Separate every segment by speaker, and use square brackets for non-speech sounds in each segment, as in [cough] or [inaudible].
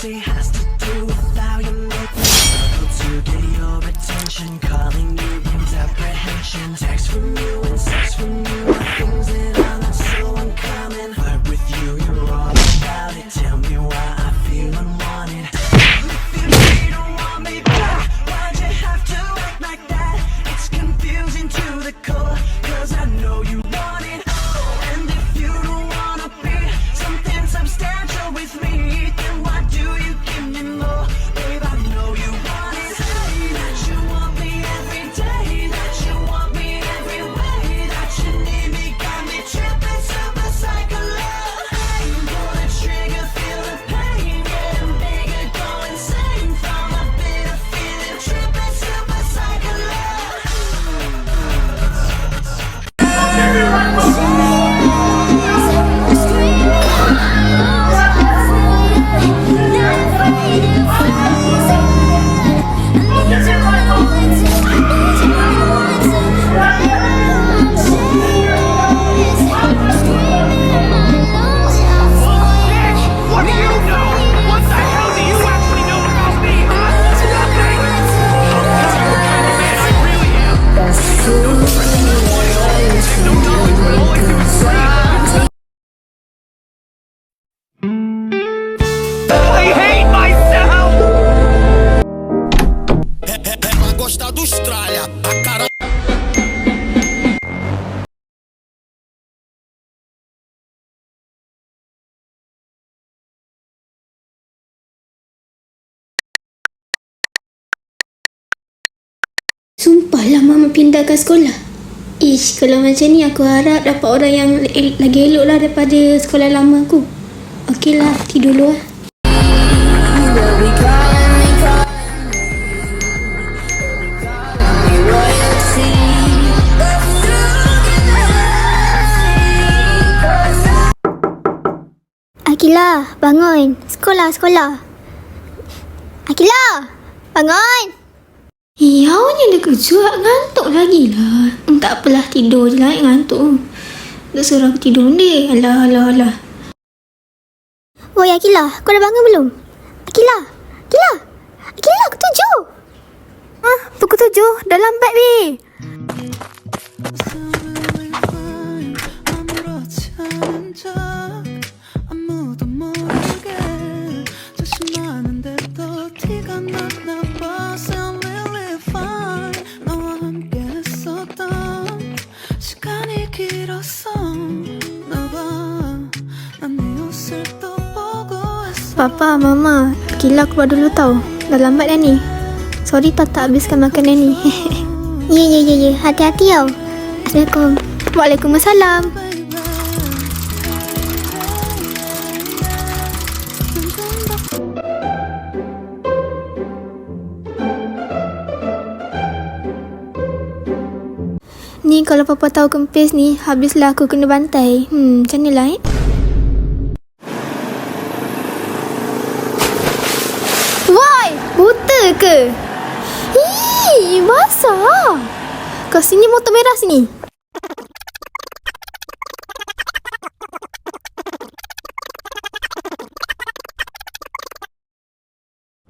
Speaker 1: crazy
Speaker 2: Pindahkan sekolah. Ish, kalau macam ni aku harap dapat orang yang lagi elok lah daripada sekolah lama aku. Okeylah, tidur dulu lah. Akila, bangun. Sekolah, sekolah. Akila, bangun. Eh, awaknya dah kejut. Ngantuk lagi lah. Hmm, tak apalah, tidur je lah. Ngantuk. Tak suruh aku tidur ni. Alah, alah, alah. Woi, Akila. Kau dah bangun belum? Akila. Akila. Akila, aku tujuh. Ah, pukul tujuh. Dah lambat, weh.
Speaker 3: 아무렇지 않은 척 아무도 모르게 조심하는데도 티가 났나
Speaker 2: Papa, Mama. Akila keluar dulu tau. Dah lambat dah ni. Sorry tak tak habiskan makanan ni. [laughs] ya, ya, ya, ya. Hati-hati tau. Assalamualaikum. Waalaikumsalam. Ni kalau papa tahu kempis ni, habislah aku kena bantai. Hmm, macam ni lah eh. Woi, buta ke? Ih, basah. Kau sini motor merah sini.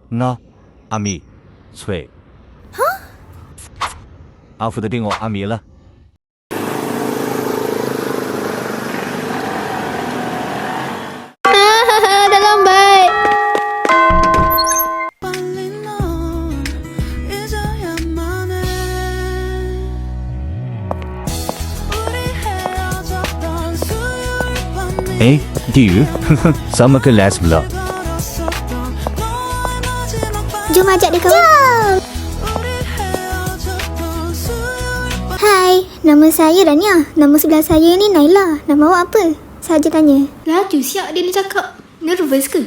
Speaker 4: Na, Ami, Sui. Hah? Aku
Speaker 2: dah
Speaker 3: tengok Ami lah.
Speaker 4: 哎，地鱼，咱们
Speaker 3: 该来什么了？就马甲的哥。
Speaker 2: Hai, [laughs] nama saya Rania. Nama sebelah saya ni Naila. Nama awak apa? Saja tanya. Laju siap dia ni cakap. Nervous ke?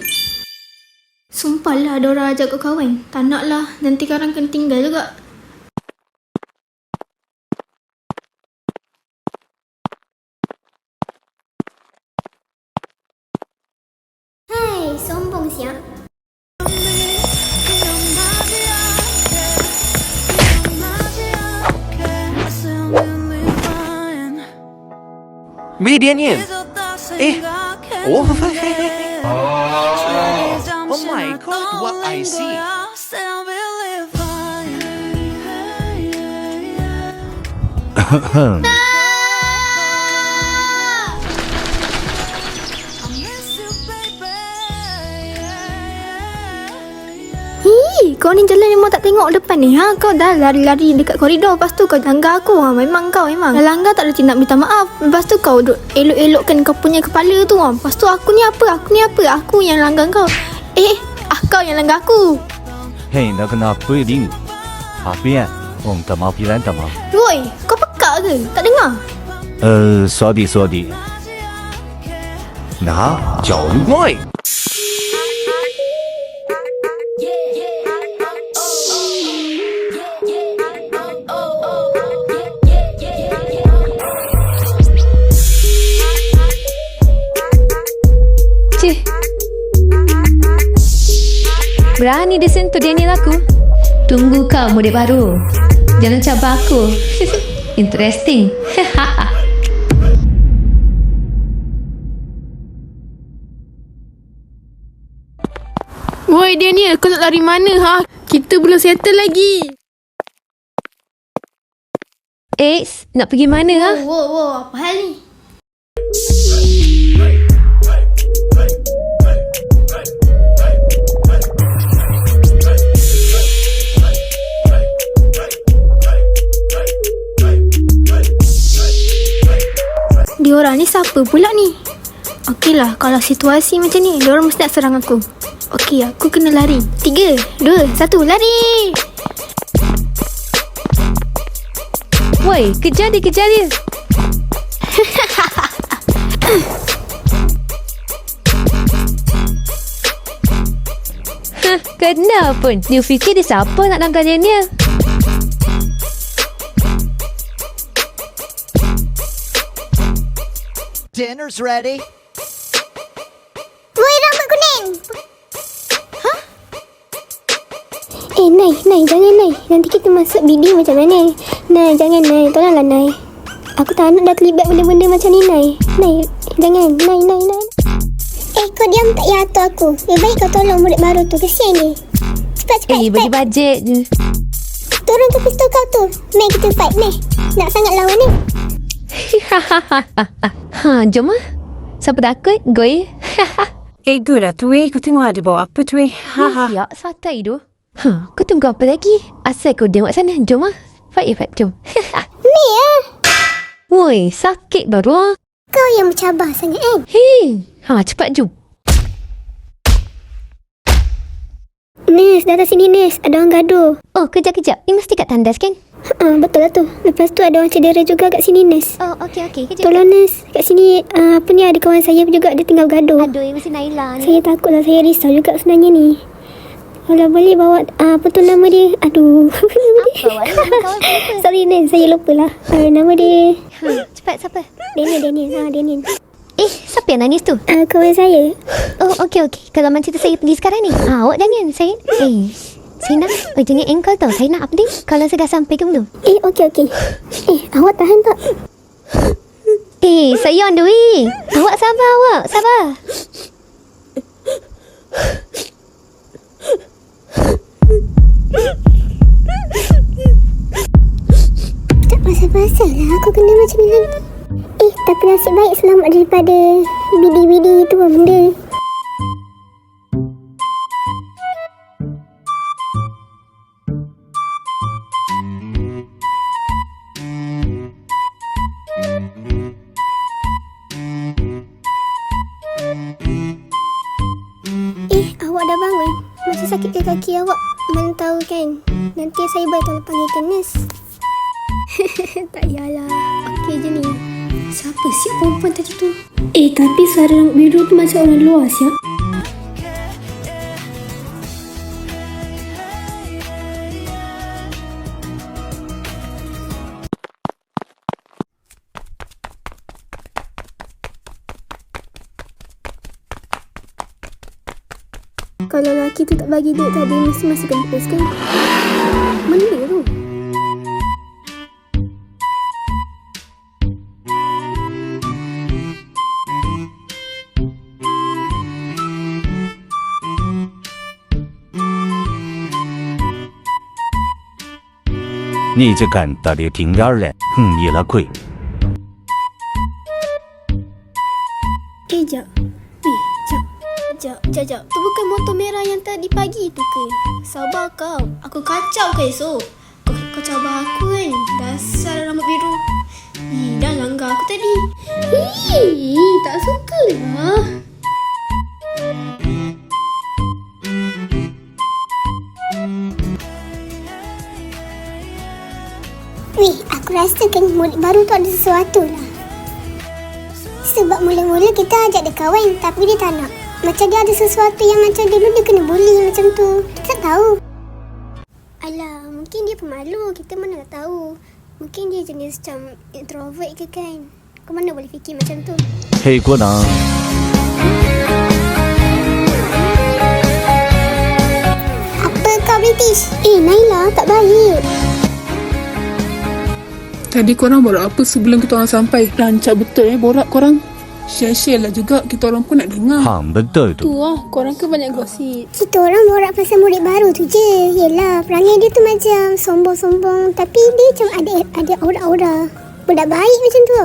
Speaker 2: Sumpahlah Dora ajak kau kawan. Tak naklah. Nanti karang kena tinggal juga.
Speaker 4: 没点念，
Speaker 3: 哎，
Speaker 4: 我
Speaker 3: 佛，哎哎
Speaker 4: 哎
Speaker 5: ，Oh my god，What I see，
Speaker 6: 咳
Speaker 7: 咳。Kau ni jalan memang tak tengok depan ni ha? Kau dah lari-lari dekat koridor Lepas tu kau langgar aku ha? Memang kau memang Dah langgar tak ada nak minta maaf Lepas tu kau duk elok-elokkan kau punya kepala tu ha? Lepas tu aku ni apa? Aku ni apa? Aku yang langgar kau Eh, ah, kau yang langgar aku
Speaker 4: Hei, nak kena apa ding? Apa ya? Oh, tak mau pilan tak mau.
Speaker 7: Roy, kau pekak ke? Tak dengar?
Speaker 4: Uh, sorry, sorry. Nah, jauh boy.
Speaker 8: Berani dia sentuh Daniel aku. Tunggu kau murid baru. Jangan cabar aku. [laughs] Interesting. [laughs]
Speaker 2: Woi Daniel, kau nak lari mana ha? Kita belum settle lagi.
Speaker 8: Ex, nak pergi mana ha?
Speaker 7: Wow, wow, apa hal ni? Diorang ni siapa pula ni? Okey lah, kalau situasi macam ni, diorang mesti nak serang aku. Okey, aku kena lari. Tiga, dua, satu, lari!
Speaker 8: Woi, kejar dia, kejar dia. [laughs] Hah, kena pun. Dia fikir dia siapa nak langgar Daniel.
Speaker 9: Dinner's ready.
Speaker 7: Woi, rambut kuning! Hah? Eh, Nai, Nai, jangan Nai. Nanti kita masuk BD macam mana? Nai, jangan Nai. Tolonglah Nai. Aku tak nak dah terlibat benda-benda macam ni, Nai. Nai, jangan. Nai, Nai, Nai. Eh, kau diam tak ya atur aku. Lebih baik kau tolong murid baru tu. Kesian dia. Cepat, cepat,
Speaker 8: Eh, bagi bajet je.
Speaker 7: Turun ke pistol kau tu. Meh, kita fight, Meh. Nak sangat lawan ni. [laughs]
Speaker 8: ha, jom ah. Siapa takut? Goi. [laughs]
Speaker 2: Eh, tu lah tu eh. Kau tengok ada bawa apa tu eh. Ha, ha.
Speaker 8: Ya, santai tu. Ha, kau tunggu apa lagi? Asal kau tengok sana. Jom ah. Fight, eh, fight. Jom. [laughs]
Speaker 7: Meh, ah.
Speaker 8: Woi, sakit baru ah.
Speaker 7: Kau yang bercabar sangat, kan?
Speaker 8: Hei, ha, cepat jom.
Speaker 7: Nes, datang sini, Nes. Ada orang gaduh.
Speaker 8: Oh, kejap-kejap. Ini mesti kat tandas kan?
Speaker 7: Ha, betul lah tu. Lepas tu ada orang cedera juga kat sini, Nes.
Speaker 8: Oh, okey, okey.
Speaker 7: Tolong Nes Kat sini uh, Apa ni ada kawan saya juga Dia tinggal gaduh
Speaker 8: Aduh, mesti Naila ni.
Speaker 7: Saya takut lah Saya risau juga sebenarnya ni Kalau boleh bawa uh, Apa tu nama dia Aduh Apa [laughs] nama dia
Speaker 8: siapa? [laughs]
Speaker 7: Sorry Nes Saya lupa lah uh, Nama dia
Speaker 8: Ha, cepat, siapa?
Speaker 7: Daniel Daniel ha, Daniel
Speaker 8: Eh, siapa yang nangis tu?
Speaker 7: uh, Kawan saya
Speaker 8: Oh, okey, okey. Kalau macam tu saya pergi sekarang ni. Ha, awak jangan. Saya, eh, oh, jangan ankle tau. Saya nak update kalau saya dah sampai ke belum.
Speaker 7: Eh okey okey Eh awak tahan tak
Speaker 8: Eh, saya on the way. Awak sabar, awak. Sabar.
Speaker 7: Tak pasal-pasal lah Aku kena macam ni kan Eh tapi nasib baik Selamat daripada Bidi-bidi tu benda Kaki awak? Tahu kan? Nanti saya boleh tolong panggilkan [laughs] nurse. tak yalah. Okey je ni. Siapa si perempuan tadi tu? Eh, tapi rambut biru tu macam orang luar siap. kita tak bagi duit tadi mesti masih kempis kan? Benda tu.
Speaker 4: 你就敢搭理听边嘞，哼你了鬼！
Speaker 2: 哎叫，哎叫，叫叫叫叫，都不。Motor merah yang tadi pagi tu ke? Sabar kau. Aku kacau ke esok? Kau, kau cabar aku kan? Dasar rambut biru. Ih, dah langgar aku tadi. Ih, tak suka lah.
Speaker 7: Weh, aku rasa kan murid baru tu ada sesuatu lah. Sebab mula-mula kita ajak dia kawan tapi dia tak nak. Macam dia ada sesuatu yang macam dulu dia kena bully macam tu. Kita tak tahu. Alah, mungkin dia pemalu. Kita mana tak tahu. Mungkin dia jenis macam introvert ke kan. Kau mana boleh fikir macam tu?
Speaker 4: Hey, kau nak.
Speaker 7: Apa kau British? Eh, Naila, tak baik.
Speaker 10: Tadi korang borak apa sebelum kita orang sampai? Rancak betul eh borak korang. Share-share lah juga kita orang pun nak dengar.
Speaker 4: 好 betul tu。
Speaker 10: Tu lah, korang ke banyak gosip.
Speaker 7: Kita orang borak pasal murid baru tu je. Yelah, perangai dia tu macam sombong-sombong. Tapi dia macam ada ada aura-aura. Budak baik macam tu.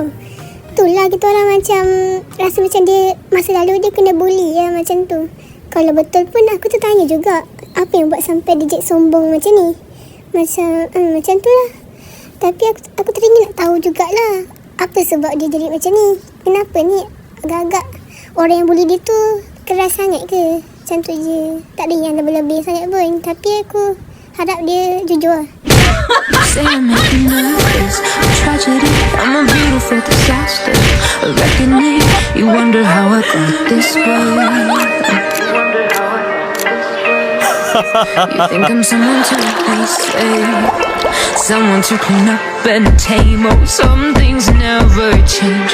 Speaker 7: Itulah kita orang macam rasa macam dia masa lalu dia kena bully ya macam tu. Kalau betul pun aku tertanya juga. Apa yang buat sampai dia jadi sombong macam ni? Macam hmm, macam tu lah. Tapi aku, aku teringin nak tahu jugalah. Apa sebab dia jadi macam ni? Kenapa ni agak-agak orang yang bully dia tu keras sangat ke? Macam tu je. Tak ada yang lebih-lebih sangat pun. Tapi aku harap dia jujur lah.
Speaker 3: I'm. A beautiful disaster. A reckoning. You wonder how I got this way. You think I'm someone to someone to clean up and tame. Oh, some things never change,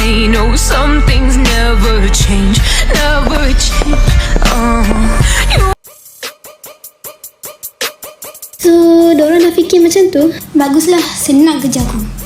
Speaker 2: macam tu? Baguslah, senang kerja aku.